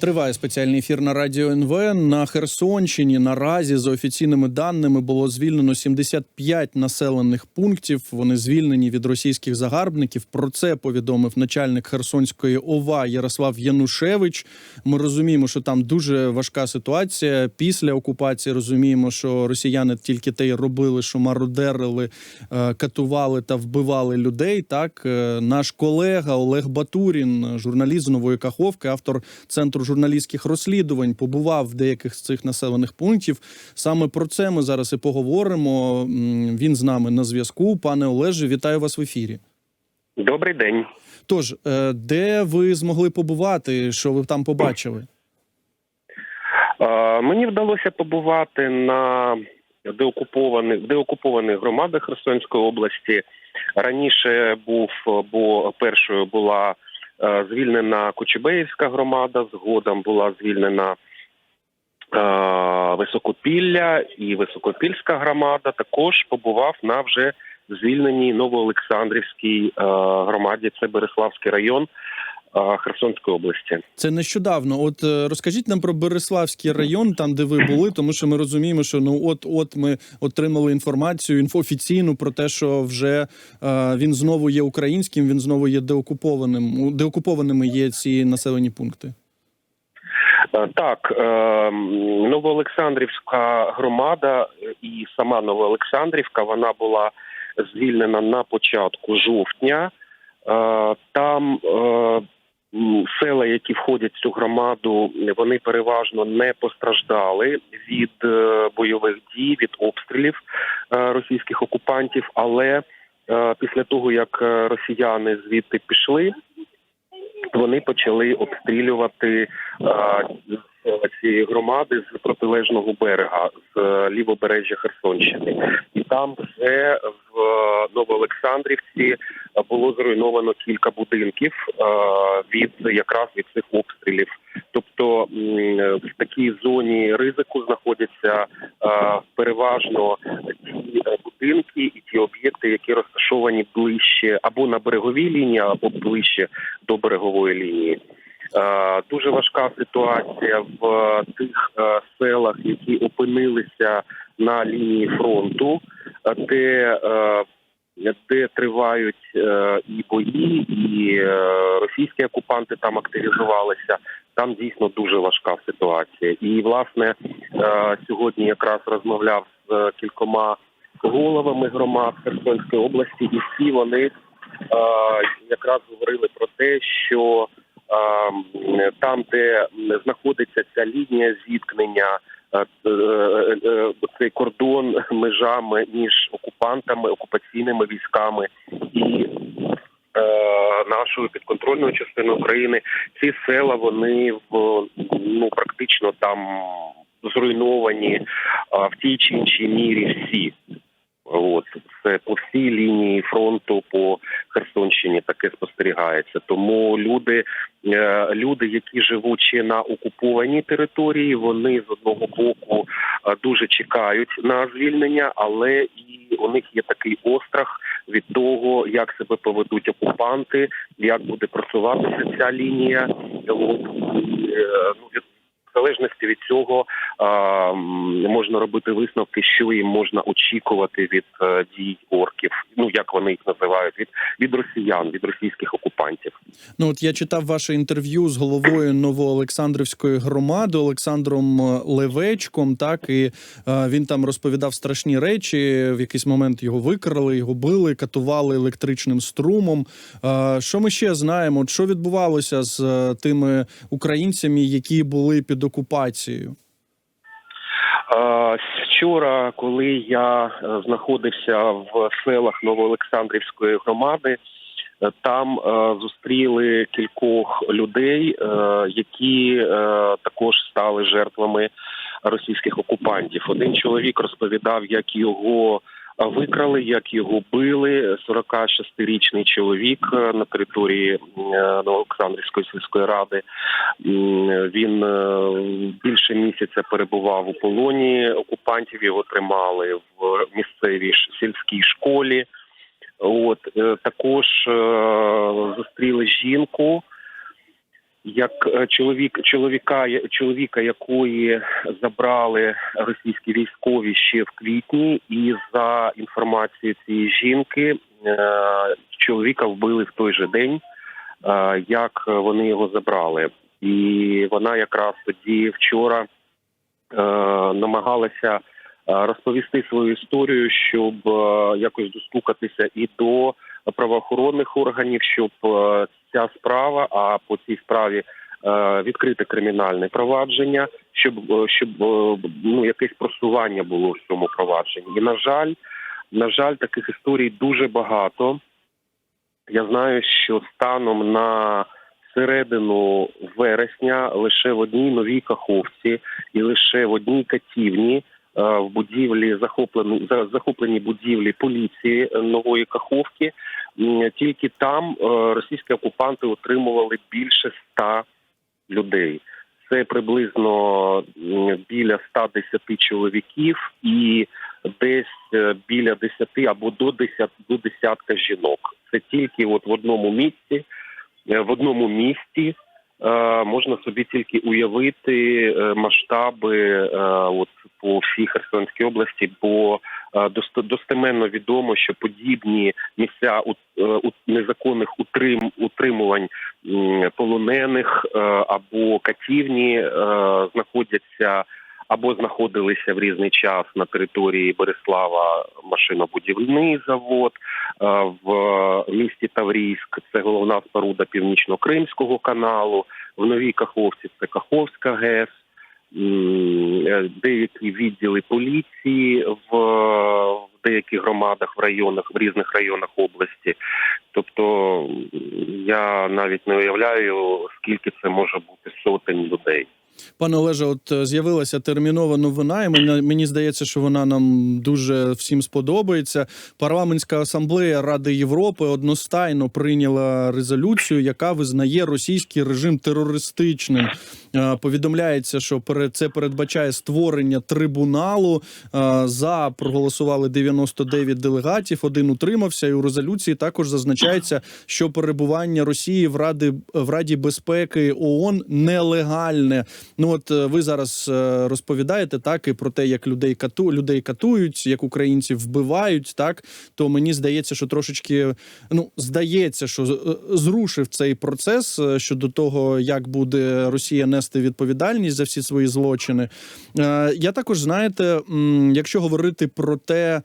Триває спеціальний ефір на радіо НВ. На Херсонщині наразі за офіційними даними було звільнено 75 населених пунктів. Вони звільнені від російських загарбників. Про це повідомив начальник Херсонської ОВА Ярослав Янушевич. Ми розуміємо, що там дуже важка ситуація. Після окупації розуміємо, що росіяни тільки те й робили, що мародерили, е, катували та вбивали людей. Так Е, наш колега Олег Батурін, журналіст з нової Каховки, автор центру журналістських розслідувань, побував в деяких з цих населених пунктів. Саме про це ми зараз і поговоримо. Він з нами на зв'язку. Пане Олеже, вітаю вас в ефірі. Добрий день. Тож, е, де ви змогли побувати? Що ви там побачили? Е, Мені вдалося побувати на деокупованих деокупованих громадах Херсонської області. Раніше був, бо першою була звільнена Кочубеївська громада, згодом була звільнена е, Високопілля і Високопільська громада. Також побував на вже звільненій Новоолександрівській е, громаді. Це Береславський район е, Херсонської області. Це нещодавно. От е, розкажіть нам про Береславський район, там де ви були, тому що ми розуміємо, що ну от от ми отримали інформацію інфо- офіційну про те, що вже е, він знову є українським, він знову є деокупованим. Деокупованими є ці населені пункти. Е, Так, е, Новоолександрівська громада і сама Новоолександрівка вона була звільнена на початку жовтня. Там села, які входять в цю громаду, вони переважно не постраждали від е, бойових дій, від обстрілів е, російських окупантів. Але е, після того як росіяни звідти пішли, вони почали обстрілювати цієї громади з протилежного берега, з лівобережжя Херсонщини, і там вже Новоолександрівці було зруйновано кілька будинків е, від якраз від цих обстрілів. Тобто в такій зоні ризику знаходяться е, переважно ті е, будинки і ті об'єкти, які розташовані ближче або на береговій лінії, або ближче до берегової лінії. Дуже важка ситуація в тих селах, які опинилися на лінії фронту, де, е, де тривають е, і бої, і е, російські окупанти там активізувалися. Там дійсно дуже важка ситуація. І власне сьогодні якраз розмовляв з кількома головами громад Херсонської області, і всі вони якраз говорили про те, що там, де знаходиться ця лінія зіткнення, цей кордон межами між окупантами, окупаційними військами і е, нашою підконтрольною частиною України, ці села вони в ну практично там зруйновані в тій чи іншій мірі всі. От це по всій лінії фронту по Херсонщині таке спостерігається. Тому люди, е, люди, які живуть ще на окупованій території, вони з одного боку е, дуже чекають на звільнення, але і у них є такий острах від того, як себе поведуть окупанти, як буде просуватися ця лінія. Е, ну, від залежності від цього можна робити висновки, що їм можна очікувати від е, дій орків. Ну як вони їх називають, від від росіян, від російських окупантів. Ну от я читав ваше інтерв'ю з головою Новоолександрівської громади Олександром е, Левечком. Так і е, він там розповідав страшні речі. В якийсь момент його викрали, його били, катували електричним струмом. Що ми ще знаємо? Що відбувалося з тими українцями, які були під окупацією? Вчора, коли я е, знаходився в селах Новоолександрівської громади, е, там е, зустріли кількох людей, які також стали жертвами російських окупантів. Один чоловік розповідав, як його викрали, як його били. 46-річний чоловік е, на території е, сільської ради. Він е, більше місяця перебував у полоні окупантів. Його тримали в місцевій сільській школі. От також зустріли жінку, як е, чоловік чоловіка, чоловіка, якої забрали російські військові ще в квітні, і за інформацією цієї жінки, е, чоловіка вбили в той же день, е, як вони його забрали. І вона якраз тоді вчора намагалася розповісти свою історію, щоб якось достукатися і до правоохоронних органів, щоб ця справа, а по цій справі е, відкрите кримінальне провадження, щоб е, щоб е, ну якесь просування було в цьому провадженні. І на жаль, на жаль, таких історій дуже багато. Я знаю, що станом на середину вересня лише в одній новій каховці і лише в одній катівні в будівлі захоплені за- захоплені будівлі поліції е, нової каховки. Тільки там е, російські окупанти отримували більше ста людей. Це приблизно біля 110 чоловіків і десь е, біля 10 або до 10, до десятка жінок. Це тільки от в одному місці, е, в одному місті. Е, Можна собі тільки уявити е, масштаби е, от по всій Херсонській області, бо достеменно відомо, що подібні місця незаконних утрим утримувань полонених або катівні знаходяться або знаходилися в різний час на території Береслава машинобудівний завод е, в місті Таврійськ. Це головна споруда північно-кримського каналу. В Новій Каховці це Каховська ГЕС. Е, Деякі відділи поліції в деяких громадах в районах в різних районах області. Тобто я навіть не уявляю, скільки це може бути сотень людей. Пане Олеже, от е, з'явилася термінова новина, і мені, мені здається, що вона нам дуже всім сподобається. Парламентська асамблея Ради Європи одностайно прийняла резолюцію, яка визнає російський режим терористичним. Е, Повідомляється, що це передбачає створення трибуналу. Е, За проголосували 99 делегатів. Один утримався, і у резолюції також зазначається, що перебування Росії в Раді в Раді безпеки ООН нелегальне. Ну от е, ви зараз е, розповідаєте так і про те, як людей кату людей катують, як українців вбивають. Так то мені здається, що трошечки ну здається, що е, зрушив цей процес щодо того, як буде Росія нести відповідальність за всі свої злочини. Я також знаєте, якщо говорити про те,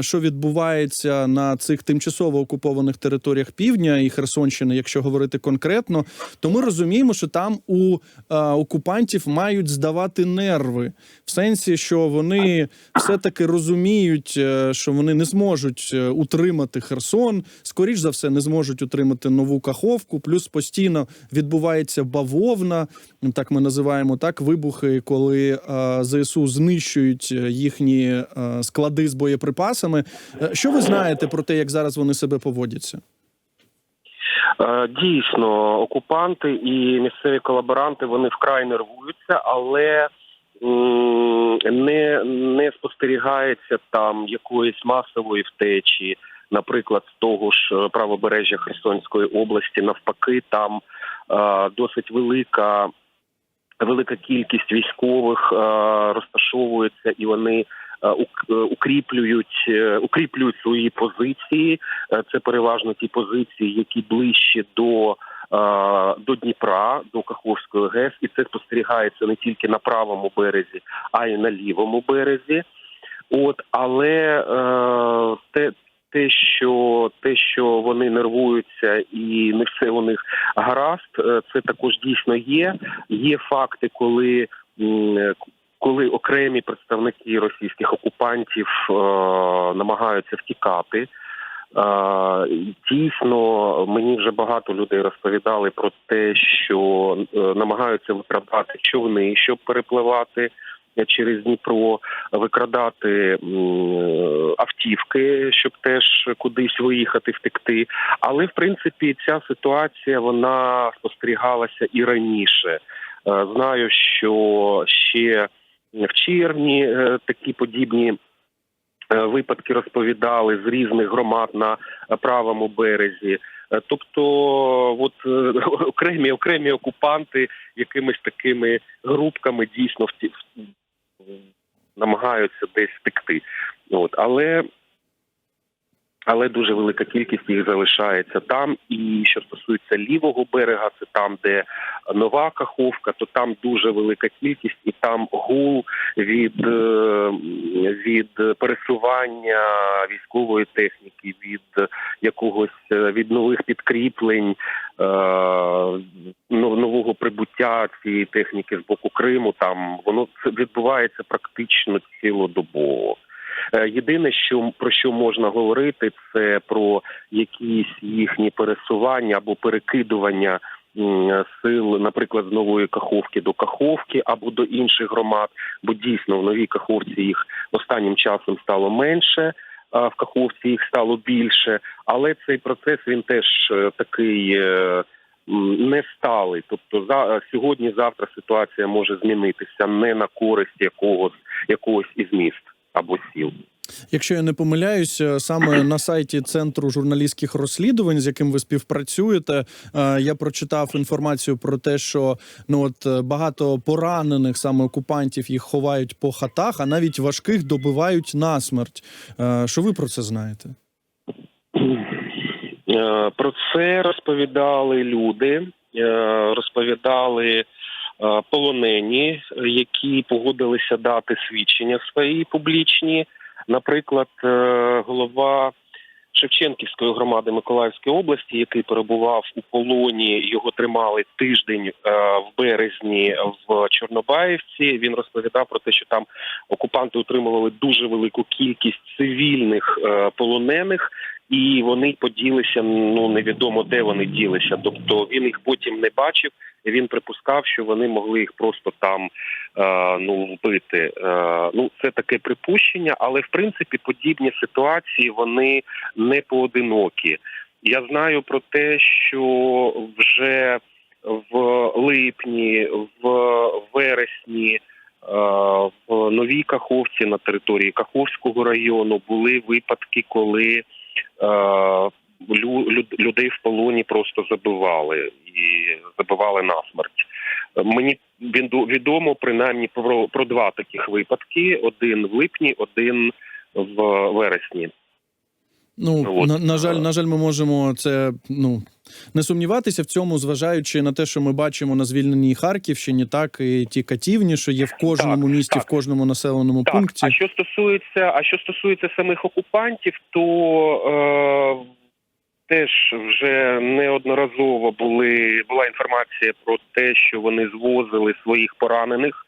що відбувається на цих тимчасово окупованих територіях півдня і Херсонщини, якщо говорити конкретно, то ми розуміємо, що там у е, окупантів мають здавати нерви, в сенсі, що вони все-таки розуміють, е, що вони не зможуть е, утримати Херсон, скоріш за все, не зможуть утримати нову каховку. Плюс постійно відбувається бавовна, так ми називаємо так, вибухи, коли е, ЗСУ знищують їхні склади з боєприпасами. Що ви знаєте про те, як зараз вони себе поводяться? Е, Дійсно, окупанти і місцеві колаборанти вони вкрай нервуються, але не, не спостерігається там якоїсь масової втечі, наприклад, з того ж е, правобережжя Херсонської області. Навпаки, там е, досить велика. Велика кількість військових е, розташовується, і вони укріплюють, е, укріплюють свої позиції. Е, Це переважно ті позиції, які ближче до, е, до Дніпра, до Каховської ГЕС, і це спостерігається не тільки на правому березі, а й на лівому березі. От, але е, те, те, що те, що вони нервуються і не все у них гаразд, е, це також дійсно є. Є факти, коли. Е, Коли окремі представники російських окупантів е, намагаються втікати, е, дійсно мені вже багато людей розповідали про те, що е, намагаються викрадати човни, щоб перепливати через Дніпро, викрадати автівки, щоб теж кудись виїхати, втекти. Але в принципі ця ситуація вона спостерігалася і раніше. Е, Знаю, що ще в червні е, такі подібні. е, Випадки розповідали з різних громад на правому березі. Е, Тобто, от окремі окремі окупанти якимись такими групками дійсно в- намагаються десь втекти. От але. Але дуже велика кількість їх залишається там. І що стосується лівого берега, це там, де нова каховка, то там дуже велика кількість, і там гул від, е, від пересування військової техніки, від якогось е, від нових підкріплень, е, нового прибуття цієї техніки з боку Криму. Там воно це відбувається практично цілодобово. Е, Єдине, що про що можна говорити, це про якісь їхні пересування або перекидування сил, наприклад, з нової каховки до каховки або до інших громад, бо дійсно в новій каховці їх останнім часом стало менше. А в каховці їх стало більше, але цей процес він теж е, такий е, не сталий. Тобто за сьогодні, завтра ситуація може змінитися не на користь якогось якогось із міст або сіл. Якщо я не помиляюся, саме на сайті центру журналістських розслідувань, з яким ви співпрацюєте, е, я прочитав інформацію про те, що ну от е, багато поранених саме окупантів їх ховають по хатах, а навіть важких добивають насмерть. Е, Що ви про це знаєте? Е, Про це розповідали люди, е, розповідали е, полонені, е, які погодилися дати свідчення свої публічні. Наприклад, е, голова Шевченківської громади Миколаївської області, який перебував у полоні, його тримали тиждень е, в березні в Чорнобаївці. Він розповідав про те, що там окупанти утримували дуже велику кількість цивільних полонених, і вони поділися. Ну невідомо де вони ділися. Тобто він їх потім не бачив. Він припускав, що вони могли їх просто там е, ну вбити. Е, ну це таке припущення, але в принципі подібні ситуації вони не поодинокі. Я знаю про те, що вже в липні, в вересні. е, В новій Каховці на території Каховського району були випадки, коли людей в полоні просто забивали і забивали насмерть. Е, Мені відомо принаймні про, про два таких випадки: один в липні, один в вересні. Ну От. на, на жаль, на жаль, ми можемо це ну не сумніватися в цьому, зважаючи на те, що ми бачимо на звільненій Харківщині, так і ті катівні, що є в кожному Так, місті, так. в кожному населеному Так, пункті. а що стосується, а що стосується самих окупантів, то е, теж вже неодноразово були була інформація про те, що вони звозили своїх поранених, по-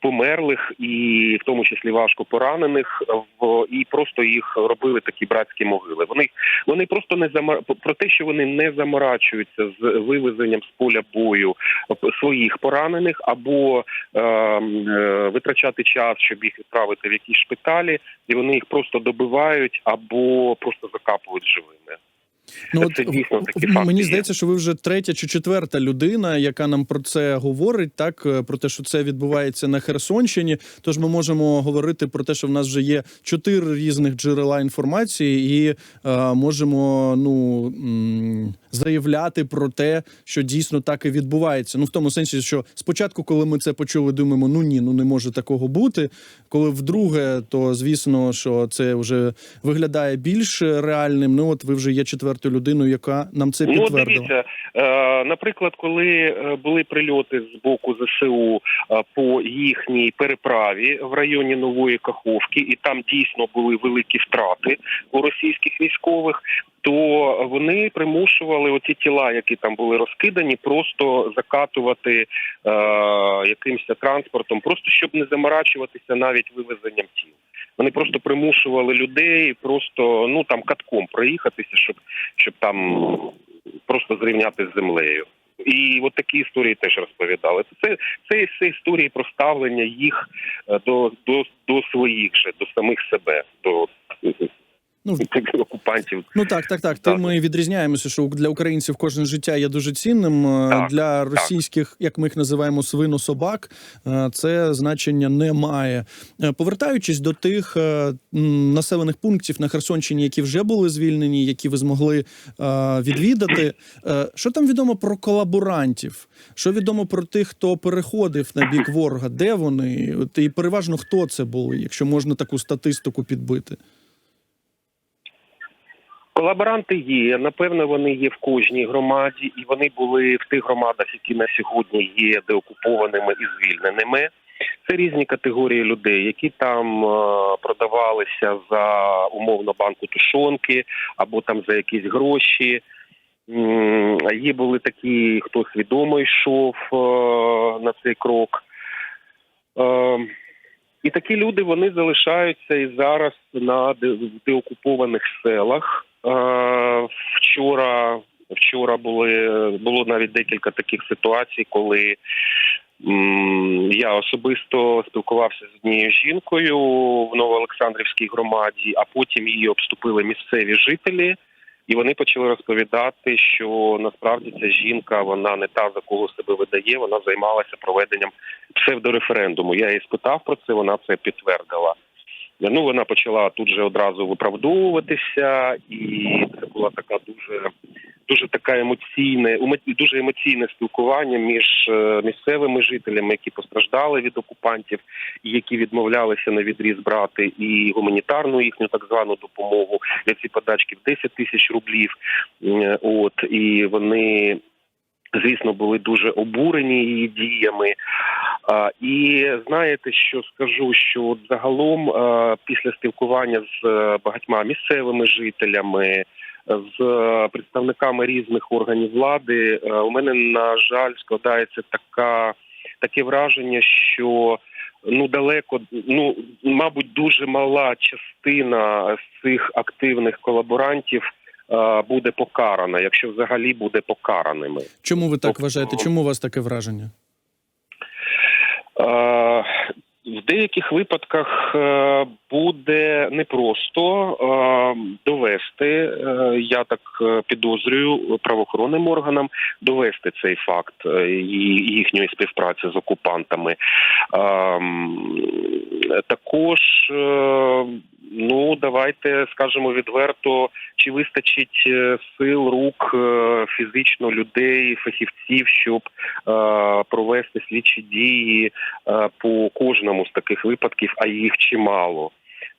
померлих, і в тому числі важко поранених, в і просто їх робили такі братські могили. Вони вони просто не замар... про те, що вони не заморачуються з вивезенням з поля бою своїх поранених або е, е, витрачати час, щоб їх відправити в якісь шпиталі, і вони їх просто добивають або просто закапують живими. Ну Це дійсно такі факти мені є. здається, що ви вже третя чи четверта людина, яка нам про це говорить, так е, про те, що це відбувається на Херсонщині. Тож ми можемо говорити про те, що в нас вже є чотири різних джерела інформації, і е, можемо ну м, заявляти про те, що дійсно так і відбувається. Ну в тому сенсі, що спочатку, коли ми це почули, думаємо, ну ні, ну не може такого бути. Коли вдруге, то звісно, що це вже виглядає більш реальним. Ну от ви вже є четвертою людиною, яка нам це Ну, підтвердила. дивіться, е, наприклад, коли е, були прильоти з боку ЗСУ е, по їхній переправі в районі Нової Каховки, і там дійсно були великі втрати у російських військових, то вони примушували оці тіла, які там були розкидані, просто закатувати е, якимось транспортом, просто щоб не заморачуватися навіть вивезенням тіл. Вони просто примушували людей просто ну там катком проїхатися, щоб щоб там просто зрівняти з землею. І от такі історії теж розповідали. Це це, це історії про ставлення їх е, до, до, до своїх же, до самих себе. До Ну, окупантів. Ну так, так, так. Так. Тим ми відрізняємося, що для українців кожне життя є дуже цінним. Е, Так, для російських, як ми їх називаємо, свинособак, е, це значення не має. Е, Повертаючись до тих населених пунктів на Херсонщині, які вже були звільнені, які ви змогли відвідати. Що там відомо про колаборантів? Що відомо про тих, хто переходив на бік ворога? Де вони? І переважно хто це були, якщо можна таку статистику підбити? Колаборанти є. Напевно, вони є в кожній громаді, і вони були в тих громадах, які на сьогодні є деокупованими і звільненими. Це різні категорії людей, які там е, продавалися за умовно банку тушонки або там за якісь гроші. Є були такі, хто свідомо йшов е, на цей крок. Е, і такі люди вони залишаються і зараз на деокупованих селах. Е, Вчора, вчора були було навіть декілька таких ситуацій, коли я особисто спілкувався з однією жінкою в Новоолександрівській громаді, а потім її обступили місцеві жителі. І вони почали розповідати, що насправді ця жінка вона не та за кого себе видає. Вона займалася проведенням псевдореферендуму. Я її спитав про це. Вона це підтвердила. Ну вона почала тут же одразу виправдовуватися, і це була така дуже дуже така емоційне, дуже емоційне спілкування між е, місцевими жителями, які постраждали від окупантів, і які відмовлялися на відріз брати і гуманітарну їхню так звану допомогу для ці подачки в 10 тисяч рублів. От і вони. Звісно, були дуже обурені її діями. І знаєте, що скажу, що от загалом після спілкування з е, багатьма місцевими жителями, з е, представниками різних органів влади, е, у мене на жаль складається така таке враження, що ну далеко, ну мабуть, дуже мала частина з цих активних колаборантів е, буде покарана, якщо взагалі буде покараними. Чому ви так Тобто- вважаєте? Чому у вас таке враження? Е, В деяких випадках е, буде непросто е, довести, е, я так е, підозрюю правоохоронним органам довести цей факт е, і їхньої співпраці з окупантами. Ем, Також, е, ну давайте скажемо відверто, чи вистачить е, сил рук е, фізично людей, фахівців, щоб е, провести слідчі дії по кожному з таких випадків, а їх чимало.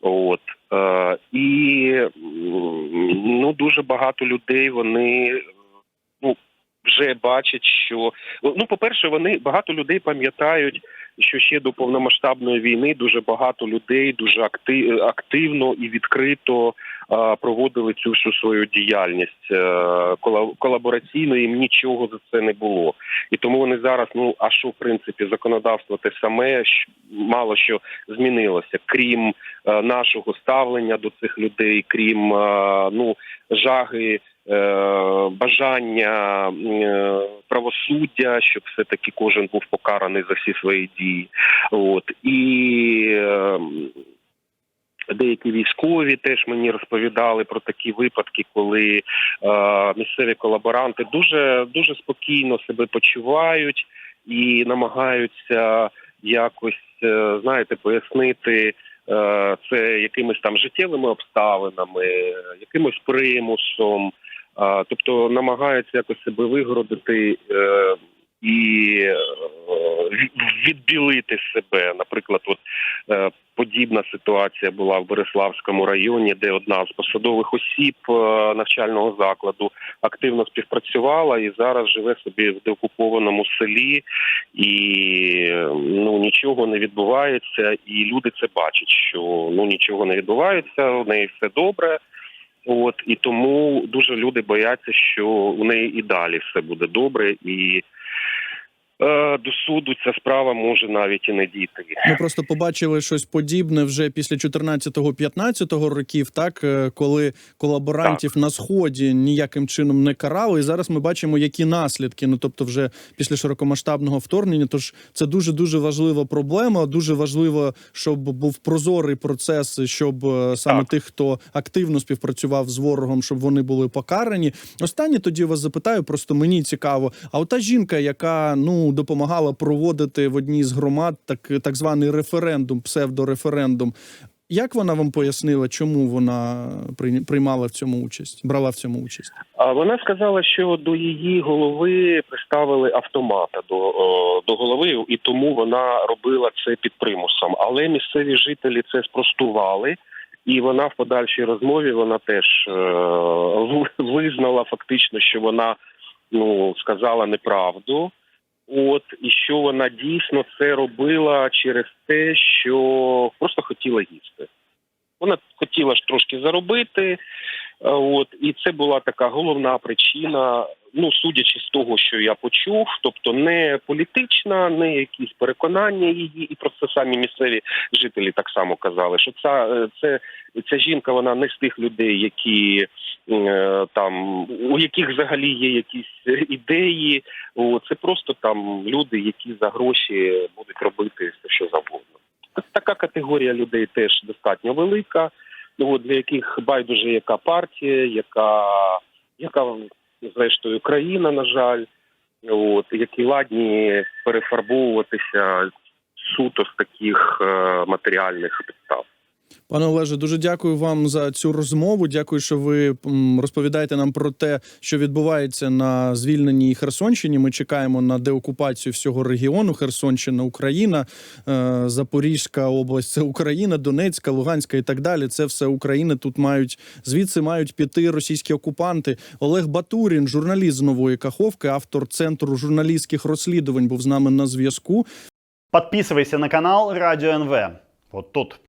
От і ну дуже багато людей вони ну вже бачать, що ну, по-перше, вони багато людей пам'ятають, що ще до повномасштабної війни дуже багато людей дуже акти- активно і відкрито проводили цю всю свою діяльність е, колабораційно, їм нічого за це не було. І тому вони зараз, ну а що в принципі законодавство те саме, мало що змінилося, крім е, нашого ставлення до цих людей, крім е, ну жаги. Е, Бажання е, правосуддя, щоб все таки кожен був покараний за всі свої дії. От і е, деякі військові теж мені розповідали про такі випадки, коли е, місцеві колаборанти дуже дуже спокійно себе почувають і намагаються якось знаєте пояснити. Це якимись там життєвими обставинами, якимось примусом, тобто намагаються якось себе вигородити е, і е, відбілити себе. Наприклад, от е, подібна ситуація була в Береславському районі, де одна з посадових осіб навчального закладу активно співпрацювала і зараз живе собі в деокупованому селі, і ну нічого не відбувається, і люди це бачать, що ну нічого не відбувається, у неї все добре. От і тому дуже люди бояться, що у неї і далі все буде добре, і до суду ця справа може навіть і не дійти. Ми просто побачили щось подібне вже після 14-15 років, так е, коли колаборантів на сході ніяким чином не карали. І зараз ми бачимо, які наслідки. Ну тобто, вже після широкомасштабного вторгнення. Тож це дуже дуже важлива проблема. Дуже важливо, щоб був прозорий процес, щоб е, саме Так. тих, хто активно співпрацював з ворогом, щоб вони були покарані. Останнє тоді вас запитаю, просто мені цікаво. А ота жінка, яка ну допомагала проводити в одній з громад так, так званий референдум, псевдореферендум. Як вона вам пояснила, чому вона приймала в цьому участь, брала в цьому участь? А вона сказала, що до її голови приставили автомата до, до голови, і тому вона робила це під примусом. Але місцеві жителі це спростували, і вона в подальшій розмові вона теж е, визнала фактично, що вона ну сказала неправду. От і що вона дійсно це робила через те, що просто хотіла їсти. Вона хотіла ж трошки заробити, е, от і це була така головна причина. Ну, судячи з того, що я почув, тобто не політична, не якісь переконання її, і про це самі місцеві жителі так само казали, що ця е, це ця жінка, вона не з тих людей, які е, там у яких взагалі є якісь ідеї. Це просто там люди, які за гроші будуть робити все, що завгодно. Така категорія людей теж достатньо велика. Ну, от, для яких байдуже яка партія, яка, яка зрештою країна, на жаль, от, які ладні перефарбовуватися суто з таких е, матеріальних підстав. Пане Олеже, дуже дякую вам за цю розмову. Дякую, що ви розповідаєте нам про те, що відбувається на звільненій Херсонщині. Ми чекаємо на деокупацію всього регіону. Херсонщина, Україна, е, Запорізька область це Україна, Донецька, Луганська і так далі. Це все Україна. Тут мають звідси мають піти російські окупанти. Олег Батурін, журналіст з нової Каховки, автор центру журналістських розслідувань, був з нами на зв'язку. Подписывайся на канал Радио НВ. Вот тут.